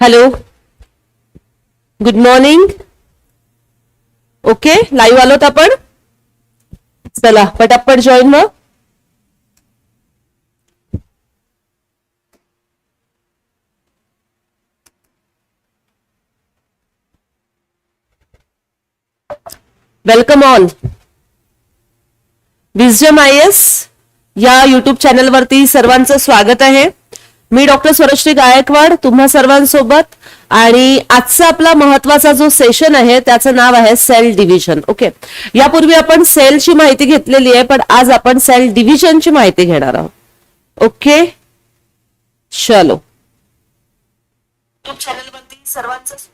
Hello good morning okay live आलोत आपण? चला पटापट जॉईन मग. वेलकम ऑल विजम आय एस या युट्यूब चॅनलवरती सर्वांचं स्वागत आहे. मी डॉक्टर स्वरश्री गायकवाड तुम्हा सर्वांसोबत. आणि आजचा आपला महत्त्वाचा जो सेशन आहे त्याचं नाव आहे सेल डिव्हिजन ओके यापूर्वी आपण सेलची माहिती घेतलेली आहे पण आज आपण सेल डिव्हिजनची माहिती घेणार आहोत. ओके चलो.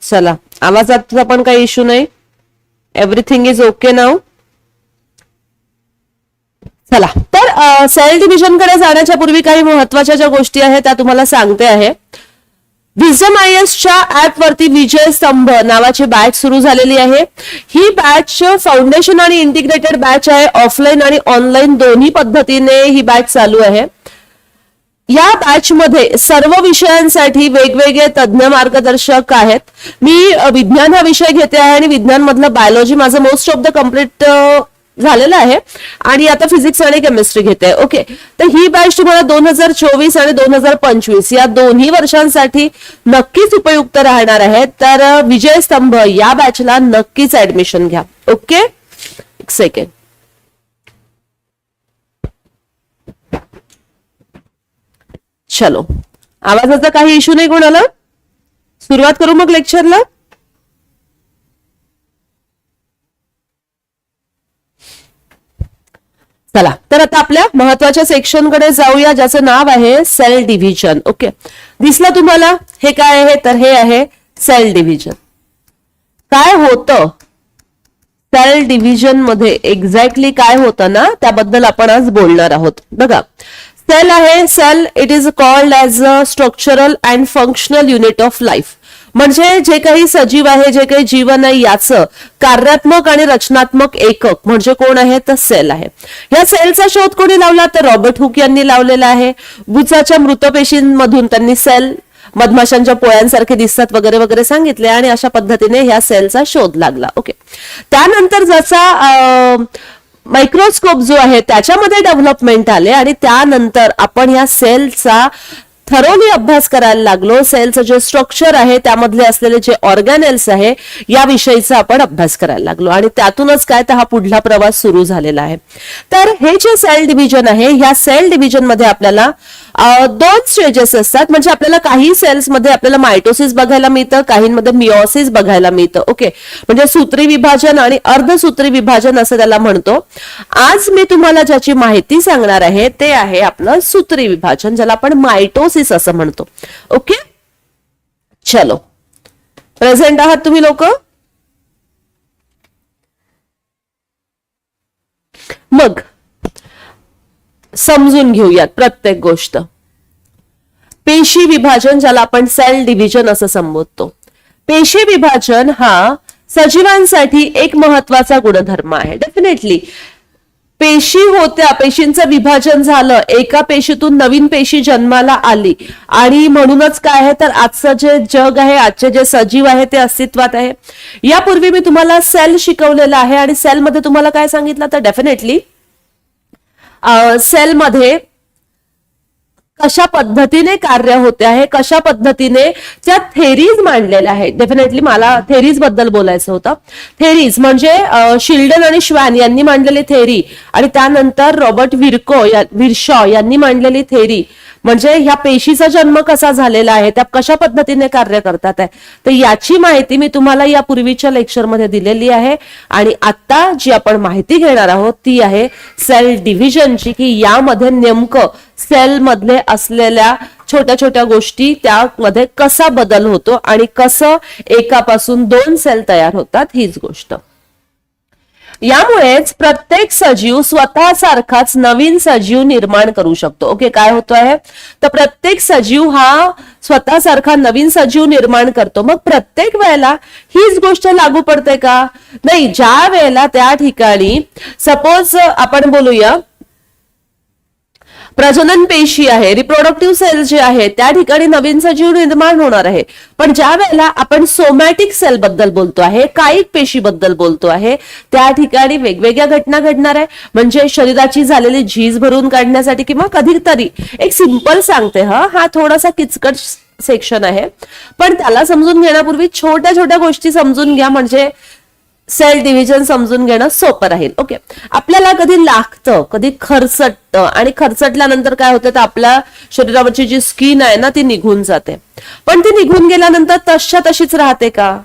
चला आवाजाचा पण काही इश्यू नाही. एव्हरीथिंग इज ओके नाव चला. तर सेल डिव्हिजनकडे जाण्याच्या पूर्वी काही महत्त्वाच्या ज्या गोष्टी आहेत त्या तुम्हाला सांगते आहे. विझम आय एसच्या ऍपवरती विजय स्तंभ नावाची बॅच सुरू झालेली आहे. ही बॅच फाउंडेशन आणि इंटिग्रेटेड बॅच आहे. ऑफलाईन आणि ऑनलाईन दोन्ही पद्धतीने ही बॅच चालू आहे. या बॅच मध्ये सर्व विषयांसाठी वेगवेगळे तज्ज्ञ मार्गदर्शक आहेत. मी विज्ञान हा विषय घेते आहे आणि विज्ञान मधलं बायोलॉजी माझं मोस्ट ऑफ द कंप्लीट झालेलं आहे. आणि आता फिजिक्स आणि केमिस्ट्री घेते. ओके तर ही बॅच तुम्हाला दोन हजार चोवीस आणि दोन हजार पंचवीस या दोन्ही वर्षांसाठी नक्कीच उपयुक्त राहणार आहे तर विजय स्तंभ या बॅचला नक्कीच ऍडमिशन घ्या. ओके एक सेकंड चलो. आवाजाचा काही इश्यू नाही कोणाला? सुरुवात करू मग लेक्चरला चला तर आता आपल्या महत्त्वाच्या सेक्शनकडे जाऊया ज्याचं नाव आहे सेल डिव्हिजन. ओके. दिसलं तुम्हाला? हे काय आहे? तर हे आहे सेल डिव्हिजन. काय होतं? सेल डिव्हिजनमध्ये एक्झॅक्टली काय होतं ना त्याबद्दल आपण आज बोलणार आहोत. बघा सेल आहे cell it is called as a structural and functional unit of life. म्हणजे जे काही सजीव आहे जे काही जीवन आहे याचं कार्यात्मक आणि रचनात्मक एकक म्हणजे कोण आहे? तर सेल आहे. या सेलचा शोध कोणी लावला? तर रॉबर्ट हुक यांनी लावलेला आहे. बुचाच्या मृतपेशींमधून त्यांनी सेल मधमाशांच्या पोळ्यांसारखे दिसतात वगैरे वगैरे सांगितले आणि अशा पद्धतीने ह्या सेलचा शोध लागला. ओके. त्यानंतर जसा मायक्रोस्कोप जो आहे त्याच्यामध्ये डेव्हलपमेंट आले आणि त्यानंतर आपण ह्या सेलचा थरोली अभ्यास करायला लागलो. सेलचं जे स्ट्रक्चर आहे त्यामधले असलेले जे ऑर्गॅनेल्स आहे याविषयीचा आपण अभ्यास करायला लागलो. आणि त्यातूनच काय तर हा पुढला प्रवास सुरू झालेला आहे. तर हे जे सेल डिव्हिजन आहे ह्या सेल डिव्हिजनमध्ये आपल्याला दोन स्टेजेस असतात. म्हणजे आपल्याला काही सेल्समध्ये आपल्याला मायटोसिस बघायला मिळतं काहींमध्ये मिओसिस बघायला मिळतं. ओके म्हणजे सूत्री विभाजन आणि अर्धसूत्री विभाजन असं त्याला म्हणतो. आज मी तुम्हाला ज्याची माहिती सांगणार आहे ते आहे आपलं सूत्री विभाजन ज्याला आपण मायटोसिस असं म्हणतो. ओके चलो. प्रेझेंट आहात तुम्ही लोक? मग समजून घेऊयात प्रत्येक गोष्ट. पेशी विभाजन ज्याला आपण सेल डिव्हिजन असं संबोधतो. पेशी विभाजन हा सजीवांसाठी एक महत्त्वाचा गुणधर्म आहे. डेफिनेटली पेशी होत्या पेशींचं विभाजन झालं. एका पेशीतून नवीन पेशी जन्माला आली. आणि म्हणूनच काय आहे तर आजचं जे जग आहे आजचे जे सजीव आहे ते अस्तित्वात आहे. यापूर्वी मी तुम्हाला सेल शिकवलेला आहे आणि सेलमध्ये तुम्हाला काय सांगितलं? तर डेफिनेटली सेलमध्ये कशा पद्धतीने कार्य होते आहे कशा पद्धतीने त्या थेरीज मांडलेल्या आहेत. डेफिनेटली मला थेरीजबद्दल बोलायचं होतं. थेरीज म्हणजे शिल्डन आणि श्वॅन यांनी मांडलेली थेरी आणि त्यानंतर रॉबर्ट विरको या विरशॉ यांनी मांडलेली थेरी म्हणजे ह्या पेशीचा जन्म कसा झालेला आहे त्या कशा पद्धतीने कार्य करतात आहे. तर याची माहिती मी तुम्हाला या पूर्वीच्या लेक्चरमध्ये दिलेली आहे. आणि आता जी आपण माहिती घेणार आहोत ती आहे सेल डिव्हिजनची की यामध्ये नेमकं सेल मधले असलेल्या छोट्या छोट्या गोष्टी त्यामध्ये कसा बदल होतो आणि कसं एकापासून दोन सेल तयार होतात हीच गोष्ट. यामुळेच प्रत्येक सजीव स्वतः सारखाच नवीन सजीव निर्माण करू शकतो. ओके काय होतो आहे? तर प्रत्येक सजीव हा स्वतः सारखा नवीन सजीव निर्माण करतो. मग प्रत्येक वेळेला हीच गोष्ट लागू पडते का? नाही ज्या वेळेला त्या ठिकाणी सपोज आपण बोलूया प्रजनन पेशी आहे रिप्रोडक्टिव्ह सेल जे आहे त्या ठिकाणी नवीन सजीव निर्माण होणार आहे. पण ज्या वेळेला आपण सोमॅटिक सेल बद्दल बोलतो आहे कायिक पेशी बद्दल बोलतो आहे त्या ठिकाणी वेगवेगळ्या घटना घडणार आहे. म्हणजे शरीराची झालेली झीज भरून काढण्यासाठी किंवा कधीतरी एक सिंपल सांगते हा हा थोडासा किचकट सेक्शन आहे. पण त्याला समजून घेण्यापूर्वी छोट्या छोट्या गोष्टी समजून घ्या. म्हणजे सेल डिव्हिजन समजून घेणं सोपं राहील. ओके. आपल्याला कधी लागतं कधी खरचटतं आणि खरचटल्यानंतर काय होतं तर आपल्या शरीरावरची जी स्किन आहे ना ती निघून जाते. पण ती निघून गेल्यानंतर तशा तशीच राहते का?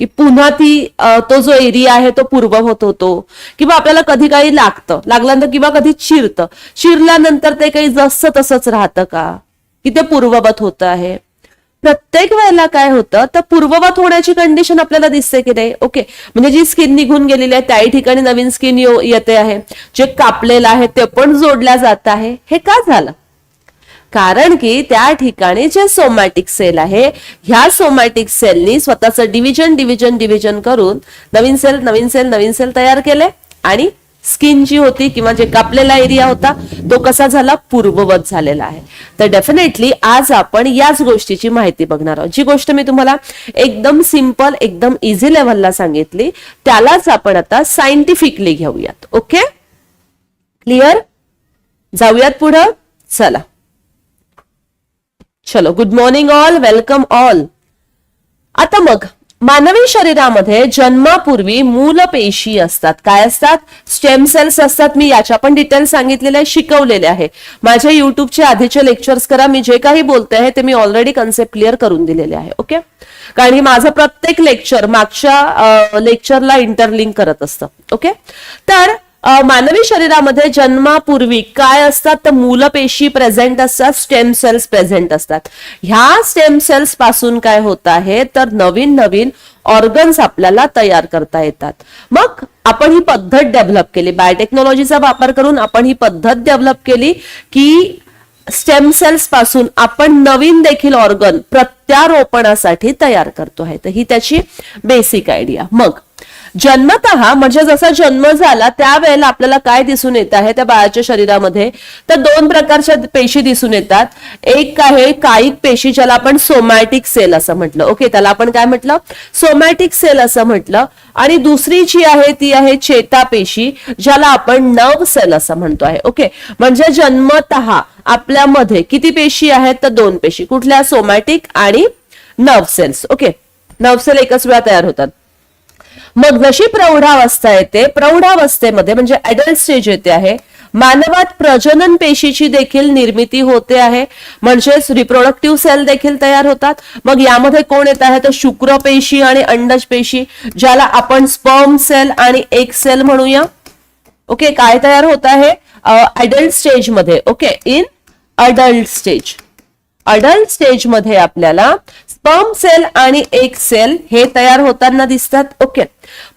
की पुन्हा ती तो जो एरिया आहे तो पूर्ववत होतो. किंवा आपल्याला कधी काही लागतं लागल्यानंतर किंवा कधी चिरतं. चिरल्यानंतर ते काही जसं तसंच राहतं का? की ते पूर्ववत होत आहे. प्रत्येक वेळेला काय होतं तर पूर्ववत होण्याची कंडिशन आपल्याला दिसते की नाही. ओके म्हणजे जी स्किन निघून गेलेली आहे त्याही ठिकाणी नवीन स्किन येते आहे. जे कापलेलं आहे ते पण जोडल्या जात आहे. हे का झालं? कारण की त्या ठिकाणी जे सोमॅटिक सेल आहे ह्या सोमॅटिक सेलनी स्वतःचं डिव्हिजन डिव्हिजन डिव्हिजन करून नवीन सेल नवीन सेल नवीन सेल तयार केले आणि स्किन जी होती किंवा जे कापलेला एरिया होता तो कसा झाला? पूर्ववत झालेला आहे. तर डेफिनेटली आज आपण याच गोष्टीची माहिती बघणार आहोत. जी गोष्ट मी तुम्हाला एकदम सिंपल एकदम इझी लेव्हलला सांगितली त्यालाच आपण आता सायंटिफिकली घेऊयात. ओके क्लिअर जाऊयात पुढं? चला. चलो good morning all welcome all आता मग मानवी शरीरामध्ये जन्मापूर्वी मूल पेशी असतात. काय असतात? स्टेम सेल्स असतात. मी याच्या पण डिटेल सांगितलेले आहे शिकवलेले आहे माझ्या युट्यूबचे आधीचे लेक्चर्स करा. मी जे काही बोलते आहे ते मी ऑलरेडी कन्सेप्ट क्लिअर करून दिलेले आहे ओके कारण हे माझं प्रत्येक लेक्चर मागच्या लेक्चरला इंटरलिंक करत असतं ओके तर मानवी शरीरामध्ये जन्मापूर्वी काय असतात? तर मूलपेशी प्रेझेंट असतात स्टेम सेल्स प्रेझेंट असतात. ह्या स्टेम सेल्सपासून काय होत आहे? तर नवीन नवीन ऑर्गन्स आपल्याला तयार करता येतात. मग आपण ही पद्धत डेव्हलप केली. बायोटेक्नॉलॉजीचा वापर करून आपण ही पद्धत डेव्हलप केली की स्टेम सेल्सपासून आपण नवीन देखील ऑर्गन प्रत्यारोपणासाठी तयार करतो आहे. तर ही त्याची बेसिक आयडिया मग जन्मत म्हणजे जसा जन्म झाला त्यावेळेला आपल्याला काय दिसून येत आहे त्या बाळाच्या शरीरामध्ये? तर दोन प्रकारच्या पेशी दिसून येतात. एक आहे कायिक पेशी ज्याला आपण सोमॅटिक सेल असं म्हटलं. ओके त्याला आपण काय म्हटलं? सोमॅटिक सेल असं म्हटलं. आणि दुसरी जी आहे ती आहे चेतापेशी ज्याला आपण नर्व सेल असं म्हणतो आहे. ओके म्हणजे जन्मत आपल्यामध्ये किती पेशी आहेत? तर दोन पेशी. कुठल्या? सोमॅटिक आणि nerve cells okay nerve cell एकच वेळा तयार होतात. मग जशी प्रौढावस्था येते प्रौढावस्थेमध्ये म्हणजे अडल्ट स्टेज येते आहे मानवात प्रजनन पेशीची देखील निर्मिती होते आहे म्हणजेच रिप्रोडक्टिव्ह सेल देखील तयार होतात. मग यामध्ये कोण येत आहे? तर शुक्र पेशी आणि अंडज पेशी ज्याला आपण स्पर्म सेल आणि एक सेल म्हणूया. ओके काय तयार होत आहे? अडल्ट स्टेजमध्ये okay in adult stage adult स्टेजमध्ये आपल्याला स्पर्म सेल आणि एक सेल हे तयार होताना दिसतात. ओके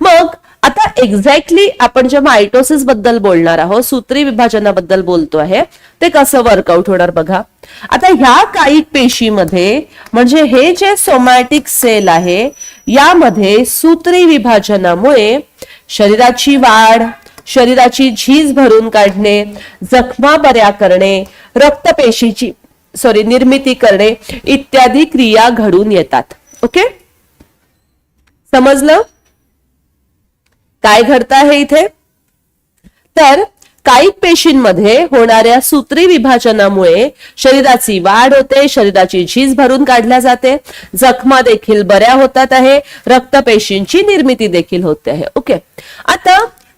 मग आता एक्झॅक्टली आपण जे मायटोसिसबद्दल बोलणार आहोत सूत्री विभाजनाबद्दल बोलतो आहे ते कसं वर्कआउट होणार बघा. आता ह्या काही पेशीमध्ये म्हणजे हे जे सोमॅटिक सेल आहे यामध्ये सूत्री विभाजनामुळे शरीराची वाढ शरीराची झीज भरून काढणे जखमा बऱ्या करणे रक्तपेशीची सॉरी निर्मिती करणे इत्यादी क्रिया घडून येतात. ओके समजलं? काय घडतं आहे इथे? तर कायिक पेशींमध्ये होणाऱ्या सूत्री विभाजनामुळे शरीराची वाढ होते शरीराची झीज भरून काढल्या जाते जखमा देखील बऱ्या होतात आहे रक्तपेशींची निर्मिती देखील होते आहे. ओके आता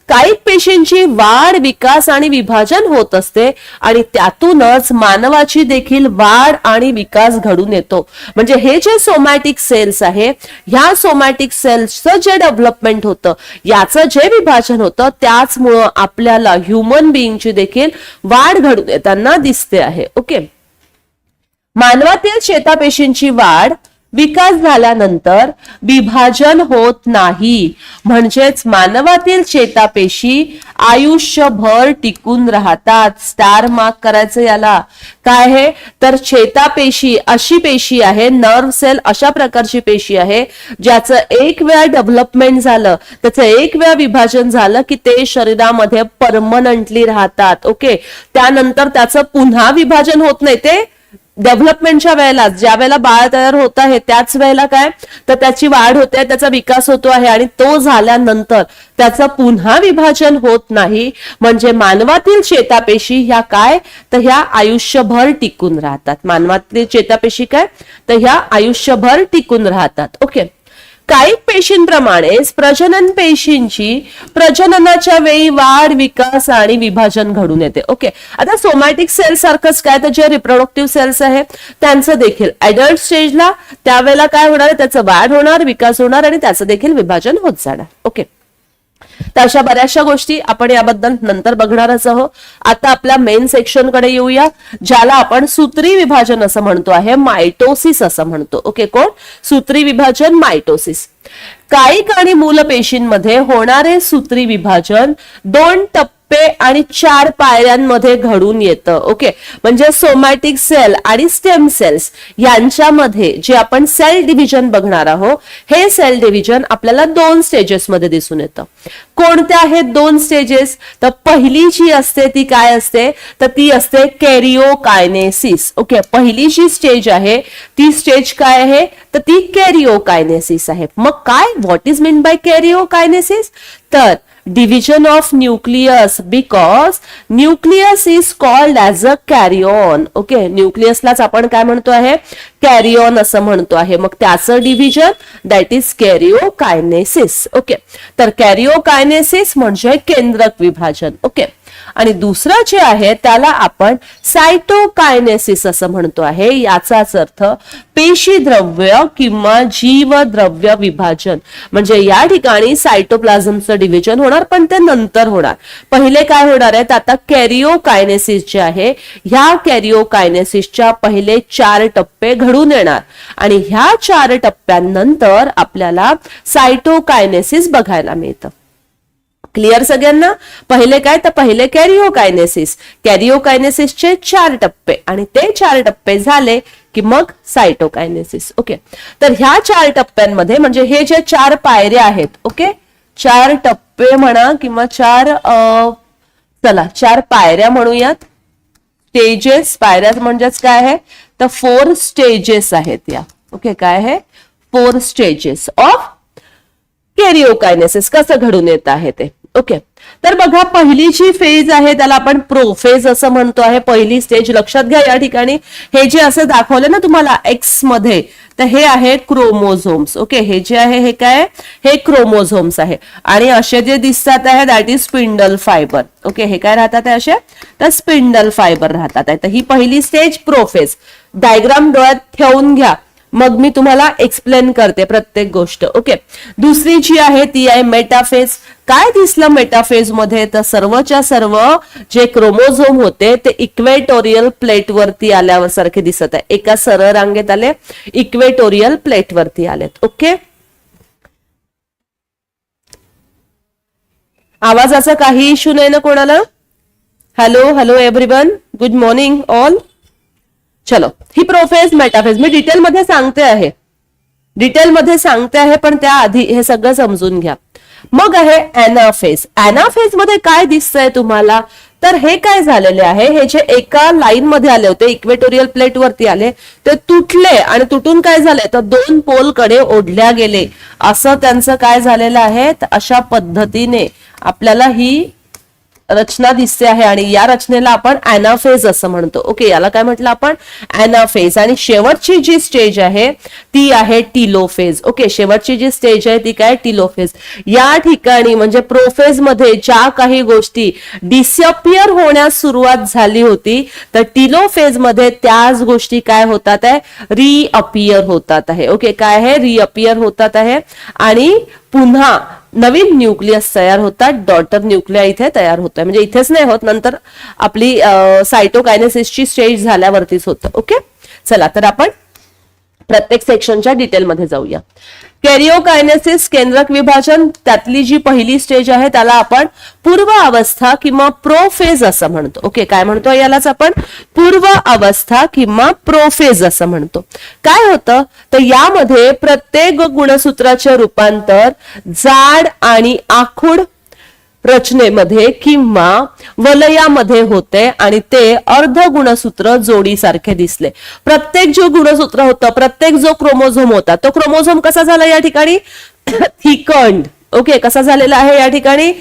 काही पेशींची वाढ विकास आणि विभाजन होत असते आणि त्यातूनच मानवाची देखील वाढ आणि विकास घडून येतो. म्हणजे हे जे सोमॅटिक सेल्स आहे ह्या सोमॅटिक सेल्सचं जे डेव्हलपमेंट होतं याचं जे विभाजन होतं त्याचमुळं आपल्याला ह्युमन बिईंगची देखील वाढ घडून येताना दिसते आहे. ओके मानवातील चेतापेशींची वाढ विकास झाल्यानंतर विभाजन होत नाही. म्हणजेच मानवातील चेतापेशी आयुष्यभर टिकून राहतात. स्टार मार्क करायचं याला. काय आहे तर चेतापेशी अशी पेशी आहे नर्व सेल अशा प्रकारची पेशी आहे ज्याचं एक वेळा डेव्हलपमेंट झालं त्याचं एक वेळा विभाजन झालं की ते शरीरामध्ये परमनंटली राहतात. ओके? त्यानंतर त्याचं पुन्हा विभाजन होत नाही ते. डेव्हलपमेंटच्या वेळेला ज्या वेळेला बाळ तयार होत आहे त्याच वेळेला काय? तर त्याची वाढ होते त्याचा विकास होतो आहे आणि तो झाल्यानंतर त्याचं पुन्हा विभाजन होत नाही. म्हणजे मानवातील चेतापेशी ह्या काय? तर ह्या आयुष्यभर टिकून राहतात. मानवातील चेतापेशी काय? तर ह्या आयुष्यभर टिकून राहतात. ओके? कायिक पेशींप्रमाणेच प्रजनन पेशींची प्रजननाच्या वेळी वाढ विकास आणि विभाजन घडून येते. ओके आता सोमॅटिक सेल सारखंच काय तर जे रिप्रोडक्टिव्ह सेल्स आहे त्यांचं देखील अडल्ट स्टेजला त्यावेळेला काय होणार त्याचं वाढ होणार विकास होणार आणि त्याचं देखील विभाजन होत जाणार. ओके तर अशा बऱ्याचशा गोष्टी आपण याबद्दल नंतर बघणारच आहोत. आता आपल्या मेन सेक्शनकडे येऊया ज्याला आपण सूत्री विभाजन असं म्हणतो आहे मायटोसिस असं म्हणतो. ओके कोण? सूत्री विभाजन मायटोसिस. कायिक आणि मूलपेशींमध्ये होणारे सूत्री विभाजन दोन टप्पे आणि चार पायऱ्यांमध्ये घडून येतं. ओके म्हणजे सोमॅटिक सेल आणि स्टेम सेल्स यांच्यामध्ये जे आपण सेल डिव्हिजन बघणार आहोत हे सेल डिव्हिजन आपल्याला दोन स्टेजेसमध्ये दिसून येतं. कोणत्या आहेत दोन स्टेजेस तर पहिली जी असते ती काय असते? तर ती असते कॅरिओकायनेसिस. ओके पहिली जी स्टेज आहे ती स्टेज काय आहे? तर ती कॅरिओकायनेसिस आहे. मग काय? What is mean by karyokinesis? तर division of nucleus because nucleus is called as a carrion. Okay न्यूक्लियसलाच आपण काय म्हणतो आहे? कॅरिओन असं म्हणतो आहे. मग त्याचं division that is karyokinesis. Okay तर कॅरिओकायनेसिस म्हणजे केंद्रक विभाजन. ओके आणि दुसरं जे आहे त्याला आपण सायटोकायनेसिस असं म्हणतो आहे. याचाच अर्थ पेशी द्रव्य किंवा जीवद्रव्य विभाजन. म्हणजे या ठिकाणी सायटोप्लाझमचं डिव्हिजन होणार पण ते नंतर होणार. पहिले काय होणार आहे आता कॅरिओकायनेसिस जे आहे ह्या कॅरिओकायनेसिसच्या पहिले चार टप्पे घडून येणार. आणि ह्या चार टप्प्यांनंतर आपल्याला सायटोकायनेसिस बघायला मिळतं. क्लिअर सगळ्यांना? पहिले काय? तर पहिले कॅरिओकायनेसिस. कॅरिओकायनेसिसचे चार टप्पे. आणि ते चार टप्पे झाले की मग सायटोकायनेसिस. ओके? तर ह्या चार टप्प्यांमध्ये म्हणजे हे जे चार पायऱ्या आहेत ओके? चार टप्पे म्हणा किंवा चार चला चार पायऱ्या म्हणूयात. स्टेजेस. पायऱ्या म्हणजेच काय आहे? तर फोर स्टेजेस आहेत या. ओके? काय आहे? Four stages of karyokinesis. कसं घडून येत आहे ते? ओके तर बघा पहिली जी फेज आहे त्याला आपण प्रोफेज असं म्हणतो आहे. पहिली स्टेज लक्षात घ्या या ठिकाणी. हे जे असं दाखवलं ना तुम्हाला एक्समध्ये तर हे आहे क्रोमोझोम्स ओके हे जे आहे हे काय हे क्रोमोझोम्स आहे. आणि असे जे दिसतात आहे that is spindle fibre okay हे काय राहतात आहे असे? तर स्पिंडल फायबर राहतात आहे. तर ही पहिली स्टेज प्रोफेज डायग्राम डोळ्यात ठेवून घ्या. मग मी तुम्हाला एक्सप्लेन करते प्रत्येक गोष्ट. ओके दुसरी जी आहे ती आहे मेटाफेज काय दिसलं मेटाफेजमध्ये? तर सर्वच्या सर्व जे क्रोमोझोम होते ते इक्वेटोरियल प्लेटवरती आल्यावर सारखे दिसत आहे. एका सरळ रांगेत आले इक्वेटोरियल प्लेटवरती आलेत. ओके आवाजाचा काही इश्यू नाही ना कोणाला? Hello hello everyone good morning all चलो ही प्रोफेज मेटाफेज मी डिटेलमध्ये सांगते आहे. डिटेलमध्ये सांगते आहे पण त्याआधी हे सगळं समजून घ्या. मग आहे अॅनाफेज अॅनाफेजमध्ये काय दिसतंय तुम्हाला? तर हे काय झालेले आहे? हे जे एका लाईन मध्ये आले होते इक्वेटोरियल प्लेट वरती आले ते तुटले आणि तुटून काय झाले? तर दोन पोलकडे ओढल्या गेले. असं त्यांचं काय झालेलं आहे? अशा पद्धतीने आपल्याला ही रचना दिसते आहे आणि या रचनेला आपण अॅनाफेज असं म्हणतो. ओके याला काय म्हटलं आपण? अॅनाफेज आणि शेवटची जी स्टेज आहे ती आहे टिलोफेज. ओके शेवटची जी स्टेज आहे ती काय? टिलोफेज. या ठिकाणी म्हणजे प्रोफेजमध्ये ज्या काही गोष्टी डिसअपियर होण्यास सुरुवात झाली होती तर टिलोफेजमध्ये त्याच गोष्टी काय होतात आहे? रिअपियर होतात आहे. ओके काय आहे? रिअपियर होतात आहे. आणि पुन्हा नवीन न्यूक्लियस तयार होतात डॉटर न्यूक्लिया इथे तयार होत म्हणजे इथेच नाही होत नंतर आपली सायटोकायनेसिसची स्टेज झाल्यावरतीच होतं. ओके चला तर आपण प्रत्येक सेक्शनच्या डिटेलमध्ये जाऊया. कॅरिओकायनेसिस केंद्रक विभाजन त्यातली जी पहिली स्टेज आहे त्याला आपण पूर्व अवस्था किंवा प्रोफेज असं म्हणतो. ओके काय म्हणतो यालाच आपण? पूर्व अवस्था किंवा प्रोफेज असं म्हणतो. काय होतं? तर यामध्ये प्रत्येक गुणसूत्राचे रूपांतर जाड आणि आखूड रचनेमध्ये किंवा वलयामध्ये होते आणि ते अर्ध गुणसूत्र जोडीसारखे दिसले. प्रत्येक जो गुणसूत्र होतं प्रत्येक जो क्रोमोझोम होता तो क्रोमोझोम कसा झाला या ठिकाणी? थिकंड ओके कसा झालेला आहे या ठिकाणी?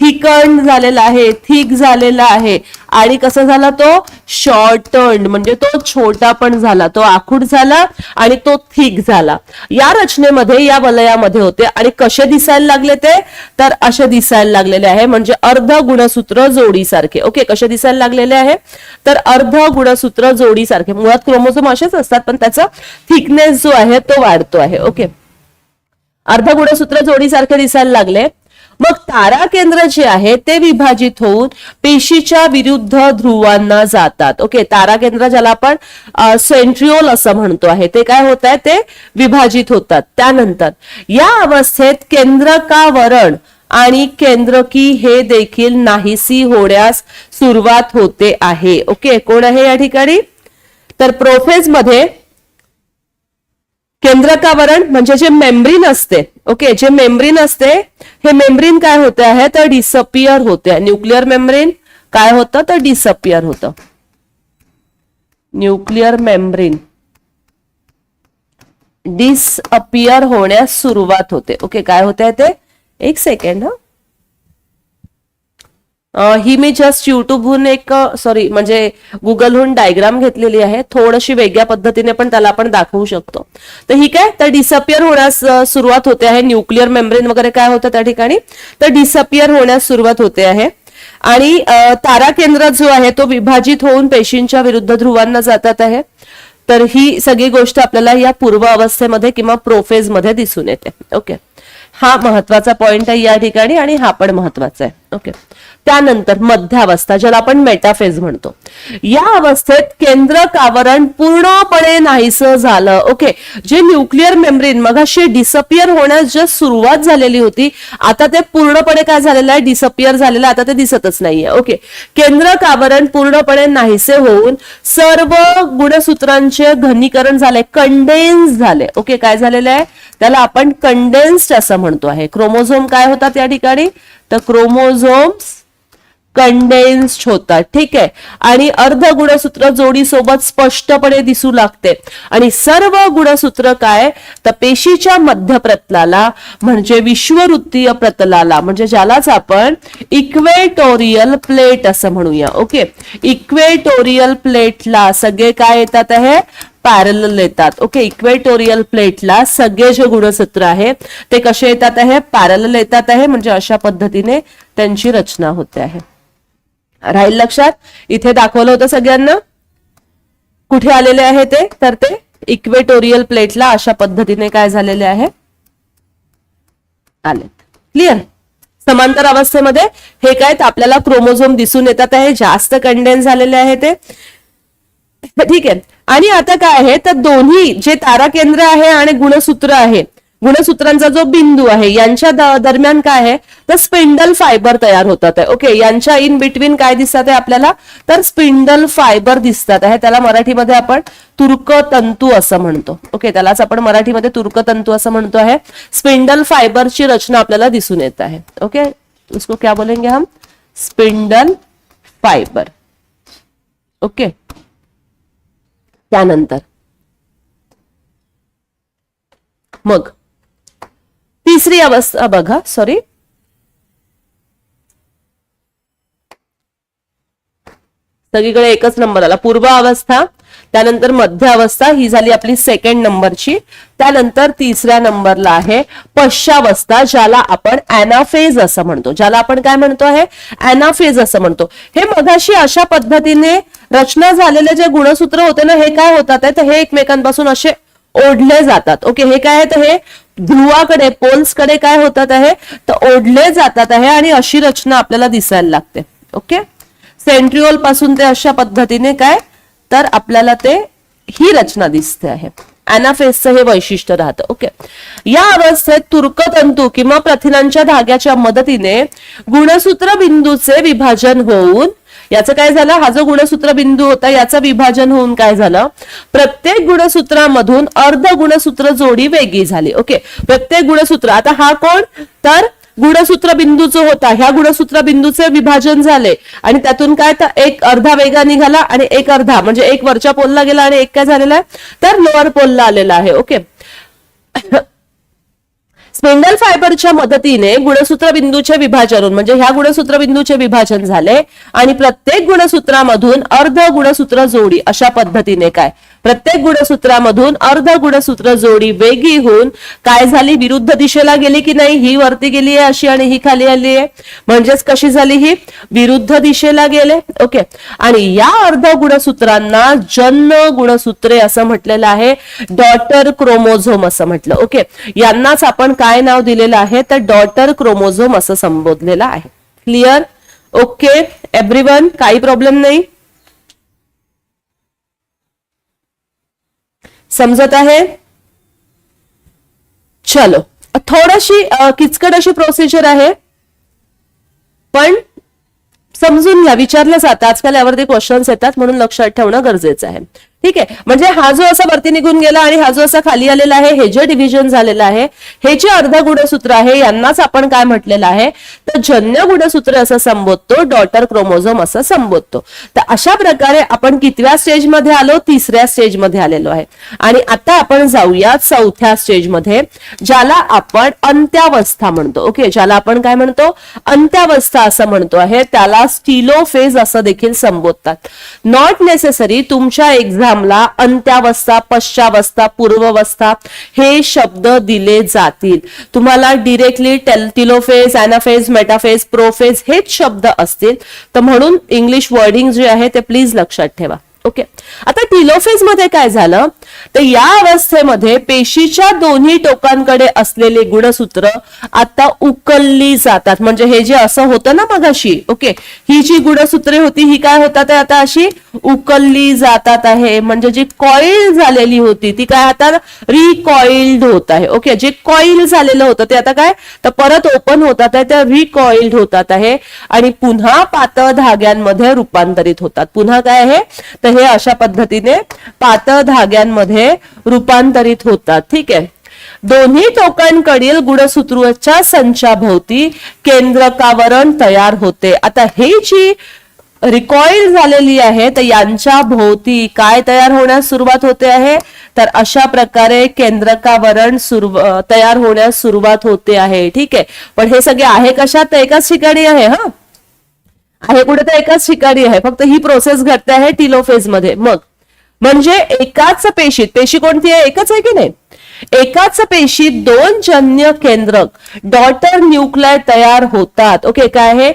थिकंड झालेला आहे थिक झालेला आहे. आणि कसा झाला तो? शॉर्टंड म्हणजे तो छोटा पण झाला तो आखूड झाला आणि तो थिक झाला. या रचनेमध्ये या वलयामध्ये होते. आणि कसे दिसायला लागले ते? तर असे दिसायला लागलेले आहे. म्हणजे अर्ध गुणसूत्र जोडीसारखे. ओके कसे दिसायला लागलेले आहे? तर अर्ध गुणसूत्र जोडीसारखे. मुळात क्रोमोझोम असेच असतात पण त्याचा थिकनेस जो आहे तो वाढतो आहे. ओके. अर्ध गुणसूत्र जोडीसारखे दिसायला लागले. मग तारा केंद्र जे आहे ते विभाजित होऊन पेशीच्या विरुद्ध ध्रुवांना जातात. ओके तारा केंद्र ज्याला आपण सेंट्रिओल असं म्हणतो आहे ते काय होत आहे? ते विभाजित होतात. त्यानंतर या अवस्थेत केंद्रकावरण आणि केंद्रकी हे देखील नाहीसी होण्यास सुरुवात होते आहे. ओके कोण आहे या ठिकाणी? तर प्रोफेजमध्ये केंद्रकावरण म्हणजे जे मेम्ब्रिन असते ओके जे मेम्ब्रिन असते हे मेम्ब्रिन काय होते आहे? तर डिसअपियर होते. न्यूक्लिअर मेम्ब्रिन काय होतं? तर डिसअपियर होतं. न्यूक्लिअर मेम्ब्रीन डिसअपियर होण्यास सुरुवात होते. ओके काय होते ते? एक सेकंड हा. ही मी जस्ट युट्यूबहून एक सॉरी म्हणजे गुगलहून डायग्राम घेतलेली आहे. थोडीशी वेगळ्या पद्धतीने पण त्याला आपण दाखवू शकतो. तर ही काय? तर डिसअपियर होण्यास सुरुवात होते आहे. न्यूक्लिअर मेम्ब्रेन वगैरे काय होतं त्या ठिकाणी? तर डिसअपियर होण्यास सुरुवात होते आहे. आणि तारा केंद्र जो आहे तो विभाजित होऊन पेशींच्या विरुद्ध ध्रुवांना जातात आहे. तर ही सगळी गोष्ट आपल्याला या पूर्व अवस्थेमध्ये किंवा प्रोफेजमध्ये दिसून येते. ओके. हा महत्त्वाचा पॉइंट आहे या ठिकाणी आणि हा पण महत्त्वाचा आहे. ओके. त्यानंतर मध्यावस्था ज्याला आपण मेटाफेज म्हणतो. या अवस्थेत केंद्रक आवरण पूर्णपणे नाहीसं झालं. ओके जे न्यूक्लिअर मेम्ब्रेन मगाशी डिसअपियर होण्यास जस्ट सुरुवात झालेली होती आता ते पूर्णपणे काय झालेलं आहे? डिसअपियर झालेलं आता ते दिसतच नाहीये. ओके केंद्रक आवरण पूर्णपणे नाहीसे होऊन सर्व गुणसूत्रांचे घनीकरण झाले कंडेन्स झाले. ओके काय झालेलं आहे? त्याला आपण कंडेन्स्ड असं म्हणतो आहे. क्रोमोझोम काय होतात या ठिकाणी? तर क्रोमोझोम्स कंडेन्स्ड होतात. ठीक आहे? आणि अर्ध गुणसूत्र जोडीसोबत स्पष्टपणे दिसू लागते. आणि सर्व गुणसूत्र काय? तर पेशीच्या मध्य प्रतलाला म्हणजे विश्ववृत्तीय प्रतलाला म्हणजे ज्यालाच आपण इक्वेटोरियल प्लेट असं म्हणूया. ओके? इक्वेटोरियल प्लेटला सगळे काय येतात आहे? पॅरल येतात. ओके? इक्वेटोरियल प्लेटला सगळे जे गुणसूत्र आहे ते कसे येतात आहे? पॅरल येतात आहे म्हणजे अशा पद्धतीने त्यांची रचना होते आहे. राहील लक्षात. इथे दाखवलं होतं सगळ्यांना. कुठे आलेले आहे ते? तर ते इक्वेटोरियल प्लेटला अशा पद्धतीने काय झालेले आहे? आले क्लिअर समांतर अवस्थेमध्ये हे काय आपल्याला क्रोमोझोम दिसून येतात आहे. जास्त कंडेन्स झालेले आहे ते. ठीक आहे. आणि आता काय आहे? तर दोन्ही जे तारा केंद्र आहे आणि गुणसूत्र आहे गुणसूत्रांचा जो बिंदू आहे यांच्या दरम्यान काय आहे? तर स्पिंडल फायबर तयार होतात आहे. ओके यांच्या इन बिटवीन काय दिसतात आहे आपल्याला? तर स्पिंडल फायबर दिसतात आहे. त्याला मराठीमध्ये आपण तुर्क तंतू असं म्हणतो. ओके त्यालाच आपण मराठीमध्ये तुर्क तंतू असं म्हणतो आहे. स्पिंडल फायबरची रचना आपल्याला दिसून येत आहे. ओके उसको क्या बोलेंगे हम? Spindle fibre. ओके त्यानंतर मग तिसरी अवस्था बघा सॉरी सगळीकडे एकच नंबर आला. पूर्व अवस्था त्यानंतर मध्य अवस्था ही झाली आपली सेकंड नंबरची त्यानंतर तिसऱ्या नंबरला आहे पश्चावस्था ज्याला आपण अॅनाफेज असं म्हणतो. ज्याला आपण काय म्हणतो आहे? अॅनाफेज असं म्हणतो. हे मगाशी अशा पद्धतीने रचना झालेले जे गुणसूत्र होते ना हे काय होतात आहे तर हे एकमेकांपासून असे ओढले जातात. ओके हे काय आहे तर हे ध्रुवाकडे पोल्सकडे काय होतात आहे? तर ओढले जातात आहे आणि अशी रचना आपल्याला दिसायला लागते. ओके सेंट्रिओलपासून ते अशा पद्धतीने काय? तर आपल्याला ते ही रचना दिसते आहे. अॅनाफेजचं हे वैशिष्ट्य राहतं. ओके या अवस्थेत तुर्कतंतू किंवा प्रथिनांच्या धाग्याच्या मदतीने गुणसूत्र बिंदूचे विभाजन होऊन याचं काय झालं? हा जो गुणसूत्र बिंदू होता याचं विभाजन होऊन काय झालं? प्रत्येक गुणसूत्रामधून अर्ध गुणसूत्र जोडी वेगळी झाली. ओके? प्रत्येक गुणसूत्र. आता हा कोण? तर गुणसूत्र बिंदू जो होता. ह्या गुणसूत्र बिंदूचे विभाजन झाले. आणि त्यातून काय तर एक अर्धा वेगा निघाला आणि एक अर्धा. म्हणजे एक वरच्या पोलला गेला आणि एक काय झालेला आहे? तर लोअर पोलला आलेला आहे. ओके? स्पिंडल फायबरच्या मदतीने गुणसूत्र बिंदूचे विभाजन म्हणजे ह्या गुणसूत्र बिंदूचे विभाजन झाले आणि प्रत्येक गुणसूत्रामधून अर्ध गुणसूत्र जोडी अशा पद्धतीने काय? प्रत्येक गुणसूत्रामधून अर्ध गुणसूत्र जोडी वेगळी होऊन काय झाली? विरुद्ध दिशेला गेली की नाही? ही वरती गेली आहे अशी आणि ही खाली आली आहे. म्हणजेच कशी झाली ही? विरुद्ध दिशेला गेले. ओके. आणि या अर्ध गुणसूत्रांना जन्म गुणसूत्रे असं म्हटलेलं आहे. डॉटर क्रोमोझोम असं म्हटलं. ओके. यांनाच आपण काय नाव दिलेलं आहे तर डॉटर क्रोमोझोम असं संबोधलेलं आहे. क्लिअर ओके एव्हरीवन काही प्रॉब्लेम नाही? समजत आहे? चलो. थोडीशी किचकट अशी प्रोसिजर आहे. पण समजून घ्या. विचारलं जातं. आजकाल यावरती क्वेश्चन्स येतात म्हणून लक्षात ठेवणं गरजेचं आहे. ठीक आहे. म्हणजे हा जो असा वरती निघून गेला आणि हा जो असा खाली आलेला आहे हे जे डिव्हिजन झालेलं आहे हे जे अर्ध गुणसूत्र आहे यांनाच आपण काय म्हटलेलं आहे? तर जन्य गुणसूत्र असं संबोधतो डॉटर क्रोमोझोम असं संबोधतो. तर अशा प्रकारे आपण कितव्या स्टेजमध्ये आलो? तिसऱ्या स्टेजमध्ये आलेलो आहे. आणि आता आपण जाऊया चौथ्या स्टेजमध्ये ज्याला आपण अंत्यावस्था म्हणतो. ओके ज्याला आपण काय म्हणतो? अंत्यावस्था असं म्हणतो आहे. त्याला स्टिलो फेज असं देखील संबोधतात. नॉट नेसेसरी तुमच्या एक्झाम एक्झामला अंत्यावस्था पश्चावस्था पूर्वावस्था हे शब्द दिले जातील. तुम्हाला directly telophase anaphase metaphase prophase हेच शब्द असतील. तर म्हणून इंग्लिश वर्डिंग जे आहे ते प्लीज लक्षात ठेवा. ओके आता टिलोफेजमध्ये काय झालं? तर या अवस्थेमध्ये पेशीच्या दोन्ही टोकांकडे असलेले गुणसूत्र आता उकलली जातात. म्हणजे हे जे असं होतं ना मगाशी ओके ही जी गुणसूत्रे होती ही काय होतात आता अशी? उकलली जातात आहे. म्हणजे जी कॉईल झालेली होती ती काय आता रिकॉइल्ड होत आहे. ओके जे कॉईल झालेलं होतं ते आता काय? तर परत ओपन होतात आहे त्या रिकॉइल्ड होतात आहे आणि पुन्हा पातळ धाग्यांमध्ये रूपांतरित होतात. पुन्हा काय आहे? तर हे अशा पद्धतीने पातळ धाग्यांमध्ये रूपांतरित होतात. ठीक आहे? दोन्ही टोकांकडील गुणसूत्राच्या संचाभोवती केंद्रकावरण तयार होते. आता हे जी रिकॉइल झालेली आहे तर यांच्या भोवती काय तयार होण्यास सुरुवात होते आहे? तर अशा प्रकारे केंद्रकावरण सुरू तयार होण्यास सुरुवात होते आहे. ठीक आहे? पण हे सगळे आहे कशात तर एकाच ठिकाणी आहे हा? आहे कुठे तर एकाच ठिकाणी आहे. फक्त ही प्रोसेस घडते आहे टिलोफेजमध्ये. मग म्हणजे एकाच पेशीत पेशी कोणती आहे? एकच आहे की नाही? एकाच पेशीत दोन जन्य केंद्रक डॉटर न्यूक्लाय तयार होतात. ओके काय आहे?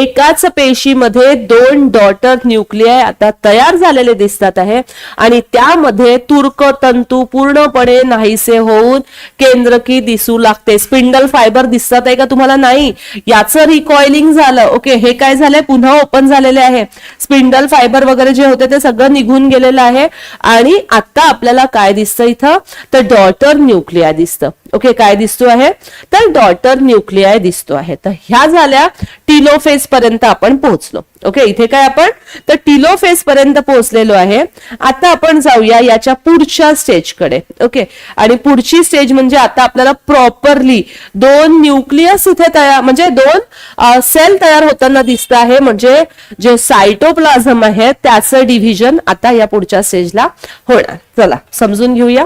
एकाच पेशीमध्ये दोन डॉटर न्यूक्लियाय आता तयार झालेले दिसतात आहे. आणि त्यामध्ये तुर्क तंतू पूर्णपणे नाहीसे होऊन केंद्रकी दिसू लागते. स्पिंडल फायबर दिसतात आहे का तुम्हाला? नाही. याचं रिकॉइलिंग झालं. ओके हे काय झालंय? पुन्हा ओपन झालेले आहे. स्पिंडल फायबर वगैरे जे होते ते सगळं निघून गेलेलं आहे. आणि आता आपल्याला काय दिसतं इथं? तर डॉटर न्यूक्लिया दिसतं. ओके काय दिसतो आहे? तर डॉटर न्यूक्लिया दिसतो आहे. तर ह्या झाल्या टिलोफेस पर्यंत आपण पोहोचलो. ओके इथे काय आपण? तर टिलोफेस पर्यंत पोहोचलेलो आहे. आता आपण जाऊया याच्या पुढच्या स्टेजकडे ओके आणि पुढची स्टेज म्हणजे आता आपल्याला प्रॉपरली दोन न्यूक्लियस इथे तयार म्हणजे दोन सेल तयार होताना दिसत आहे. म्हणजे जे सायटोप्लाझम आहे त्याचं डिव्हिजन आता या पुढच्या स्टेजला होणार. चला समजून घेऊया.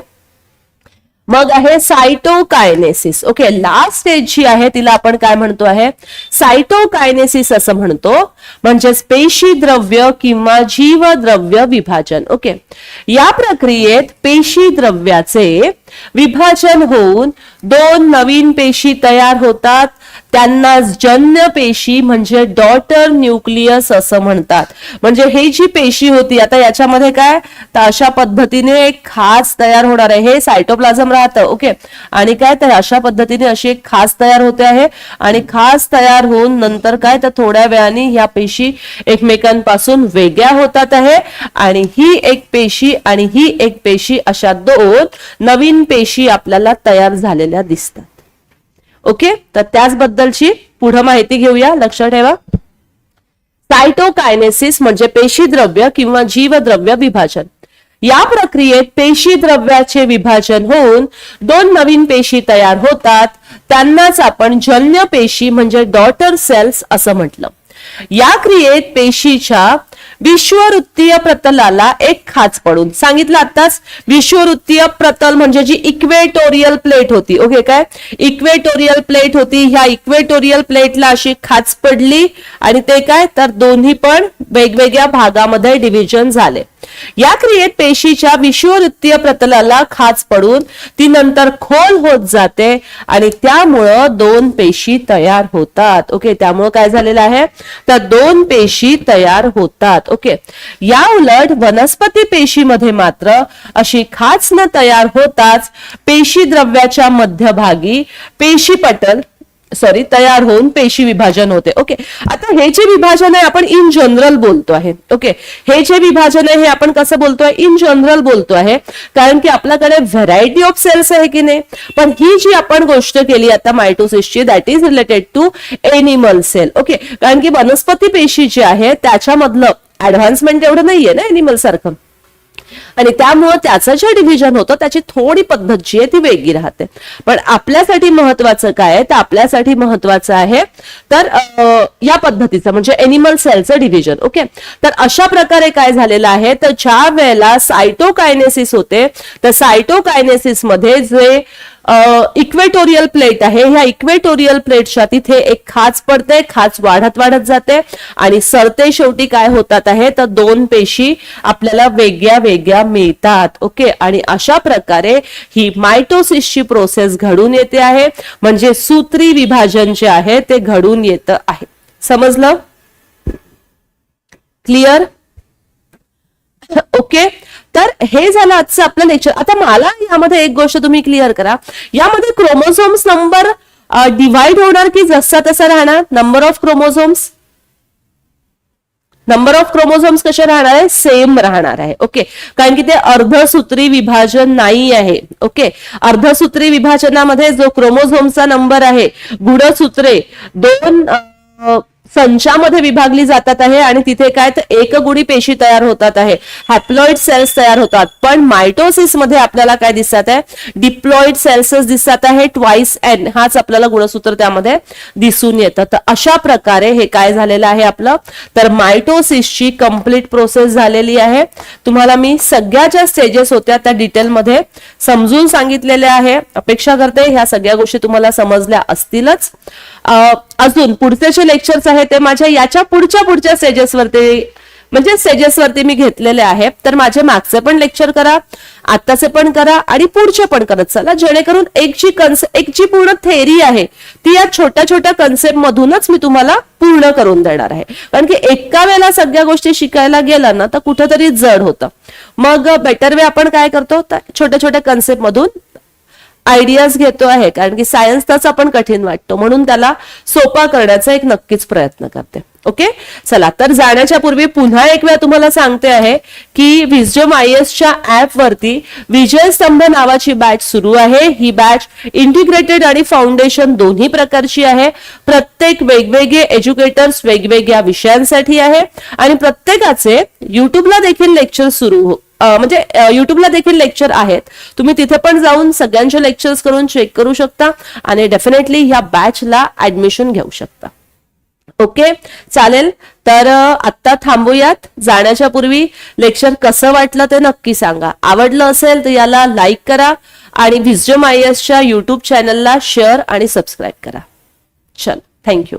मग आहे सायटोकायनेसिस. ओके लास्ट स्टेज जी आहे तिला आपण काय म्हणतो आहे? सायटोकायनेसिस असं म्हणतो. म्हणजेच पेशी द्रव्य किंवा जीवद्रव्य विभाजन. ओके. या प्रक्रियेत पेशी द्रव्याचे विभाजन होऊन दोन नवीन पेशी तयार होतात. त्यांना जन्य पेशी म्हणजे डॉटर न्यूक्लियस असं म्हणतात. म्हणजे हे जी पेशी होती आता याच्यामध्ये काय? तर अशा पद्धतीने एक खास तयार होणार आहे. हे सायटोप्लाझम राहतं. ओके. आणि काय? तर अशा पद्धतीने अशी एक खास तयार होते आहे. आणि खास तयार होऊन नंतर काय? तर थोड्या वेळाने ह्या पेशी एकमेकांपासून वेगळ्या होतात आहे. आणि ही एक पेशी आणि ही एक पेशी अशा दोन नवीन पेशी आपल्याला तयार झालेल्या दिसतात. ओके? तर त्याचबद्दलची पुढे माहिती घेऊया. लक्षात ठेवा. सायटोकायनेसिस म्हणजे पेशीद्रव्य किंवा जीवद्रव्य विभाजन. या प्रक्रियेत पेशी द्रव्याचे विभाजन होऊन दोन नवीन पेशी तयार होतात. त्यांनाच आपण जन्य पेशी म्हणजे डॉटर सेल्स असं म्हटलं. या क्रियेत पेशीच्या विश्ववृत्तीय प्रतलाला एक खाच पडून सांगितलं आताच विश्ववृत्तीय प्रतल म्हणजे जी इक्वेटोरियल प्लेट होती. ओके काय? इक्वेटोरियल प्लेट होती. ह्या इक्वेटोरियल प्लेटला अशी खाच पडली आणि ते काय? तर दोन्ही पण वेगवेगळ्या भागामध्ये डिव्हिजन झाले. या क्रियेत पेशीच्या विषुववृत्तीय प्रतलाला खाच पडून ती नंतर खोल होत जाते आणि त्यामुळं दोन पेशी तयार होतात. ओके त्यामुळं काय झालेलं आहे? तर दोन पेशी तयार होतात. ओके या उलट वनस्पती पेशीमध्ये मात्र अशी खाच न तयार होताच पेशी द्रव्याच्या मध्यभागी पेशी पटल सॉरी तयार होऊन पेशी विभाजन होते. ओके आता हे जे विभाजन आहे आपण इन जनरल बोलतो आहे. ओके हे जे विभाजन आहे हे आपण कसं बोलतोय? इन जनरल बोलतो आहे. कारण की आपल्याकडे व्हरायटी ऑफ सेल्स आहे की नाही? पण ही जी आपण गोष्ट केली आता मायटोसिसची that is related to animal cell okay कारण की वनस्पती पेशी जी आहे त्याच्यामधलं ऍडव्हान्समेंट एवढं नाहीये ना एनिमल सारखं. आणि त्यामुळं त्याचं जे डिव्हिजन होतं त्याची थोडी पद्धत जी आहे ती वेगळी राहते. पण आपल्यासाठी महत्वाचं काय आहे तर आपल्यासाठी महत्वाचं आहे. तर या पद्धतीचं म्हणजे एनिमल सेलचं डिव्हिजन ओके तर अशा प्रकारे काय झालेलं आहे तर ज्या वेळेला सायटोकायनेसिस होते तर सायटोकायनेसिसमध्ये जे इक्वेटोरियल प्लेट आहे ह्या इक्वेटोरियल प्लेटच्या तिथे एक खाच पडते खाच वाढत वाढत जाते. आणि सरते शेवटी काय होतात आहे तर दोन पेशी आपल्याला वेगळ्या वेगळ्या मिळतात. ओके आणि अशा प्रकारे ही मायटोसिसची प्रोसेस घडून येते आहे. म्हणजे सूत्री विभाजन जे आहे ते घडून येतं आहे. समजलं? क्लिअर ओके तर हे झालं आजचं आपलं लेक्चर आता मला यामध्ये एक गोष्ट तुम्ही क्लिअर करा. यामध्ये क्रोमोझोम्स नंबर डिवाइड होणार की जसा तसा राहणार? Number of chromosomes number of chromosomes कसे राहणार आहे? सेम राहणार आहे. ओके कारण की ते अर्धसूत्री विभाजन नाही आहे. ओके अर्धसूत्री विभाजनामध्ये जो क्रोमोझोमचा नंबर आहे गुणसूत्रे दोन संचामध्ये विभागली जातात आहे आणि तिथे काय तर एक गुणी पेशी तयार होतात आहे. हॅप्लॉइड सेल्स तयार होतात. पण मायटोसिसमध्ये आपल्याला काय दिसत आहे? डिप्लॉइड सेल्स दिसत आहे. ट्वाईस एन हाच आपल्याला गुणसूत्र त्यामध्ये दिसून येतं. तर अशा प्रकारे हे काय झालेलं आहे आपलं? तर मायटोसिसची कंप्लीट प्रोसेस झालेली आहे. तुम्हाला मी सगळ्या ज्या स्टेजेस होत्या त्या डिटेलमध्ये समजून सांगितलेल्या आहे. अपेक्षा करते ह्या सगळ्या गोष्टी तुम्हाला समजल्या असतीलच. अजून पुढचे जे लेक्चर्स आहेत ते माझ्या याच्या पुढच्या पुढच्या स्टेजेसवरती म्हणजे स्टेजेसवरती मी घेतलेले आहेत तर माझे मागचे पण लेक्चर करा आत्ताचे पण करा आणि पुढचे पण करत चला जेणेकरून एक जी कन्सेप्ट एक जी पूर्ण थेरी आहे ती या छोट्या छोट्या कन्सेप्ट मधूनच मी तुम्हाला पूर्ण करून देणार आहे. कारण की एका वेळेला सगळ्या गोष्टी शिकायला गेला ना तर कुठेतरी जड होतं. मग बेटर वे आपण काय करतो? तर छोट्या छोट्या कन्सेप्ट मधून आयडियाज घेतो आहे कारण की सायन्स तसा पण कठीण वाटतो. म्हणून त्याला सोपा करण्याचा एक नक्कीच प्रयत्न करते. ओके चला तर जाण्याच्या पूर्वी पुन्हा एक वेळा तुम्हाला सांगते आहे की विजडम आय एसच्या ऍपवरती विजय स्तंभ नावाची बॅच सुरू आहे. ही बॅच इंटिग्रेटेड आणि फाउंडेशन दोन्ही प्रकारची आहे. प्रत्येक वेगवेगळे एज्युकेटर्स वेगवेगळ्या विषयांसाठी आहे. आणि प्रत्येकाचे युट्यूबला देखील लेक्चर सुरू हो म्हणजे युट्यूबला देखील लेक्चर आहेत. तुम्ही तिथे पण जाऊन सगळ्यांचे लेक्चर्स करून चेक करू शकता आणि डेफिनेटली ह्या बॅचला ऍडमिशन घेऊ शकता. ओके चालेल. तर आत्ता थांबूयात. जाण्याच्या पूर्वी लेक्चर कसं वाटलं ते नक्की सांगा. आवडलं असेल तर याला लाईक करा आणि विजडम आय एसच्या युट्यूब चॅनलला शेअर आणि सबस्क्राईब करा. चल. Thank you